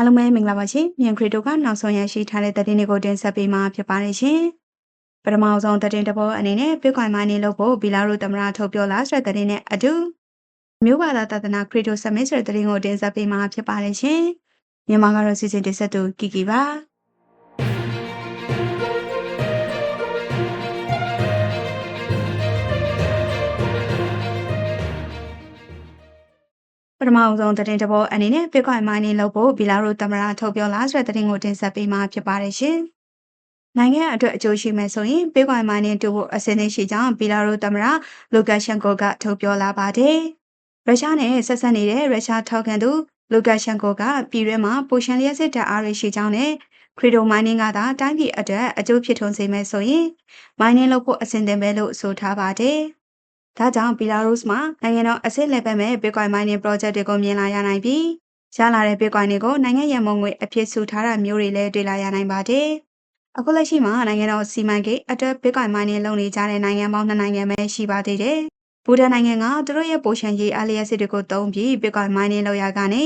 အားလုံးပဲမင်္ဂလာပါရှင်။မြန်ခရီတိုကနောက်ဆုံးရရှိထားတဲ့သတင်းတွေကိုတင်ဆက်ပေးမှာဖြစ်ပါတယ်ရှင်။ပထမဆုံးသတင်းတစ်ပုဒ်အနေနဲ့ Bitcoin mining လုပ်ဖို့ဘီလာရုသမ္မတထုတ်ပြောလာဆိုတဲ့သတင်းနဲ့အတူမြို့ဘာသာတသနာခရီတို summit ဆိုတဲ့သတင်းကိုတင်ဆက်ပေးမှာဖြစ်ပါတယ်ရှင်။မြန်မာကတော့စီစဉ်တင်ဆက်သူကီကီပါ။ ပထမအဆုံးသတင်းတစ်ပုဒ်အနေနဲ့ Bitcoin mining လုပ်ဖို့ဘီလာရုသမ္မတထုတ်ပြောလာဆိုတဲ့သတင်းကိုတင်ဆက်ပေးမှာဖြစ်ပါတယ်ရှင်။နိုင်ငံအတွက်အကျိုးရှိမယ်ဆိုရင် Bitcoin mining တူဖို့အစင်းရှိကြောင်းဘီလာရုသမ္မတလူကာရှန်ကိုကထုတ်ပြောလာပါတယ်။ရုရှားနဲ့ဆက်ဆက်နေတဲ့ရုရှားထောက်ခံသူလူကာရှန်ကိုကပြည်တွင်းမှာပိုရှန်လျက်စစ်တပ်အားရရှိကြောင်းနဲ့ခရီတိုမိုင်းနင်းကသာတိုင်းပြည်အတွက်အကျိုးဖြစ်ထွန်းစေမယ်ဆိုရင်မိုင်းနင်းလုပ်ဖို့အဆင်သင့်ပဲလို့ဆိုထားပါတယ်။ ဒါကြောင့်ဘီလာရုစ်မှာနိုင်ငံတော်အဆင့်လက်ပဲမဲ့ Bitcoin mining project တွေကိုမြင်လာရနိုင်ပြီးရလာတဲ့ Bitcoin တွေကိုနိုင်ငံရန်မုံငွေအဖြစ်စုထားတာမျိုးတွေလည်းတွေ့လာရနိုင်ပါတယ်။အခုလက်ရှိမှာနိုင်ငံတော်စီမံကိန်းအတွက် Bitcoin mining လုပ်နေကြတဲ့နိုင်ငံပေါင်းနှစ်နိုင်ငံပဲရှိပါသေးတယ်။ဘူတန်နိုင်ငံကသူတို့ရဲ့ပိုရှန်ရေးအားလျက်စစ်တွေကိုသုံးပြီး Bitcoin mining လုပ်ရကနေ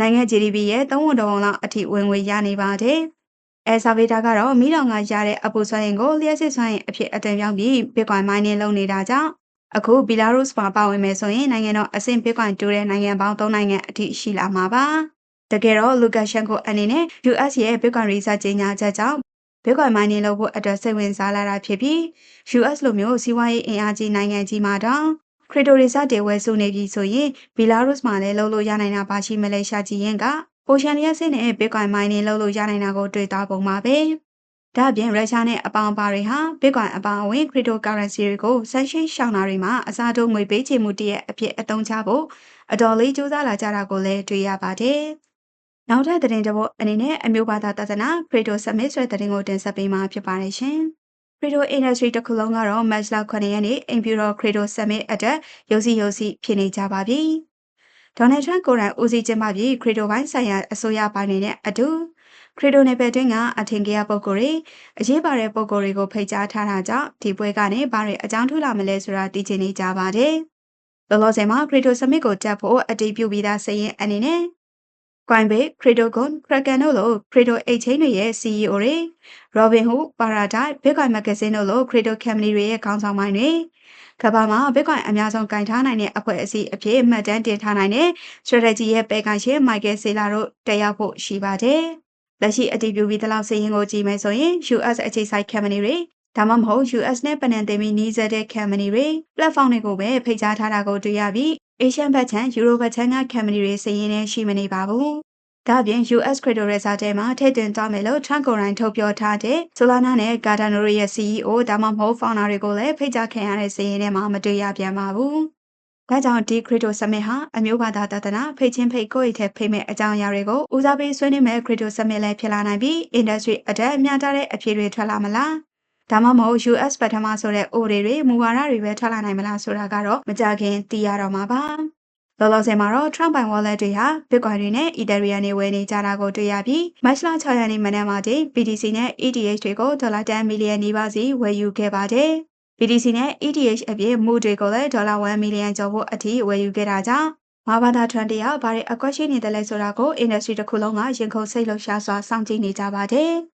နိုင်ငံ GDP ရဲ့သုံးဝန်တော်လောက်အထိဝင်ငွေရနေပါတယ်။အဲဆာဗေတာကတော့မိတော်ကရတဲ့အပူစွမ်းရင်ကိုလျှက်စစ်စွမ်းရင်အဖြစ်အသွင်ပြောင်းပြီး Bitcoin mining လုပ်နေတာကြောင့် အခုဘီလာရုစ်မှာပါဝင်မယ်ဆိုရင်နိုင်ငံတော်အဆင့် Bitcoin တူတဲ့နိုင်ငံပေါင်း၃နိုင်ငံအထိရှိလာမှာပါ။တကယ်တော့လူကာရှန်ကိုအနေနဲ့ US ရဲ့ Bitcoin research ကြေညာချက်ကြောင့် Bitcoin mining လုပ်ဖို့အတွက်စိတ်ဝင်စားလာတာဖြစ်ပြီး US လိုမျိုးစီးပွားရေးအင်အားကြီးနိုင်ငံကြီးမှာတော့ Crypto research တွေဝယ်စုနေပြီဆိုရင် Belarus မှာလည်းလုပ်လို့ရနိုင်တာပါရှိမလဲရှာကြည့်ရင်ကပိုရှန်လျက်စစ်နဲ့ Bitcoin mining လုပ်လို့ရနိုင်တာကိုတွေ့သွားပုံပါပဲ။ ဒါ့အပြင်ရုရှားနဲ့အပေါင်းအပါတွေဟာ Bitcoin အပေါင်းအဝင် cryptocurrency တွေကို sanction ရှောင်တာတွေမှာအစားထိုးငွေပေးချေမှုတရက်အဖြစ်အသုံးချဖို့အတော်လေးကြိုးစားလာကြတာကိုလည်းတွေ့ရပါတယ်။နောက်ထပ်သတင်းတစ်ပုဒ်အနေနဲ့အမျိုးဘာသာတသနာ Crypto Summit ဆိုတဲ့သတင်းကိုတင်ဆက်ပေးမှာဖြစ်ပါတယ်ရှင်။ Crypto industry တစ်ခုလုံးကတော့ Match လ9ရက်နေ့ Imperial Crypto Summit အတွက်ရုပ်စီရုပ်စီဖြစ်နေကြပါပြီ။ ဒေါ်နယ်ထရန့်ကိုယ်တိုင်ဦးစီးကျင်းပပြီး Crypto ဘိုင်းဆိုင်ရာအစိုးရပိုင်းတွေနဲ့အတူခရီဒိုနယ်ပယ်တွင်းကအထင်ကြီးပုဂ္ဂိုလ်တွေအရေးပါတဲ့ပုဂ္ဂိုလ်တွေကိုဖိတ်ကြားထားတာကြောင့်ဒီပွဲကနေဘာတွေအကြောင်းထူလာမလဲဆိုတာသိချင်နေကြပါတယ်။လောလောဆယ်မှာခရီဒိုစမစ်ကိုတက်ဖို့အတည်ပြုပြီးသားစရင်အနေနဲ့ Coinbase, Cryptocoin, Kraken တို့လို Crypto Exchange တွေရဲ့ CEO တွေ Robinhood, Paradise, Bitcoin Magazine တို့လို Crypto Company တွေရဲ့ခေါင်းဆောင်ပိုင်းတွေကမ္ဘာမှာ Bitcoin အများဆုံးကင်ထားနိုင်တဲ့အဖွဲ့အစည်းအဖြစ်မှတ်တမ်းတင်ထားနိုင်တဲ့ Strategy ရဲ့ပေကန်ရှင် Michael Saylor တို့တက်ရောက်ဖို့ရှိပါတယ်။လက်ရှိအတည်ပြုပြီးတလောက်စရင်ကိုကြည့်မယ်ဆိုရင် US အခြေစိုက် company တွေဒါမှမဟုတ် US နဲ့ပနန်တင်ပြီးနီးစပ်တဲ့ company တွေ platform တွေကိုပဲဖိတ်ကြားထားတာကိုတွေ့ရပြီး Asian ဘက်ခြမ်း Euro ဘက်ခြမ်းက company တွေစရင်နဲ့ရှိမနေပါဘူး။ဒါ့အပြင် US Crypto Reserve ထဲမှာထည့်သွင်းသွားမယ်လို့ Trump ကိုယ်တိုင်ထုတ်ပြောထားတဲ့ Solana နဲ့ Cardano တို့ရဲ့ CEO ဒါမှမဟုတ် founder တွေကိုလည်းဖိတ်ကြားခံရတဲ့စရင်ထဲမှာမတွေ့ရပြန်ပါဘူး။ဒါကြောင့်ဒီ Crypto Summit ဟာအမျိုးဘာသာတသနာဖိတ်ချင်းဖိတ်ကိုယ့်ရဲ့ထက်ဖိတ်မဲ့အကြောင်းအရာတွေကိုဦးစားပေးဆွေးနွေးမဲ့ Crypto Summit လည်းဖြစ်လာနိုင်ပြီး industry အတွက်မျှတတဲ့အဖြေတွေထွက်လာမလား။ ဒါမှမဟုတ် US ပထမဆိုတဲ့ order တွေမူဝါဒတွေပဲထွက်လာနိုင်မလားဆိုတာကတော့မကြခင်သိရတော့မှာပါ။လောလောဆယ်မှာတော့ Trump ပိုင် wallet တွေဟာ Bitcoin တွေနဲ့ Ethereum တွေဝယ်နေကြတာကိုတွေ့ရပြီး March လ6ရက်နေ့မနက်မှာတင် BTC နဲ့ ETH တွေကိုဒေါ်လာ10မီလီယံနီးပါးစီဝယ်ယူခဲ့ပါတယ်။ BTC နဲ့ ETH အပြင်မူတွေကိုလည်းဒေါ်လာ1မီလီယံကျော်ဖို့အထိဝယ်ယူခဲ့တာကြောင့်မာဘာသာထရန်တရာဘာတွေအကွက်ရှိနေတယ်လဲဆိုတာကို industry တစ်ခုလုံးကရင်ခုန်စိတ်လှုပ်ရှားစွာစောင့်ကြည့်နေကြပါတယ်။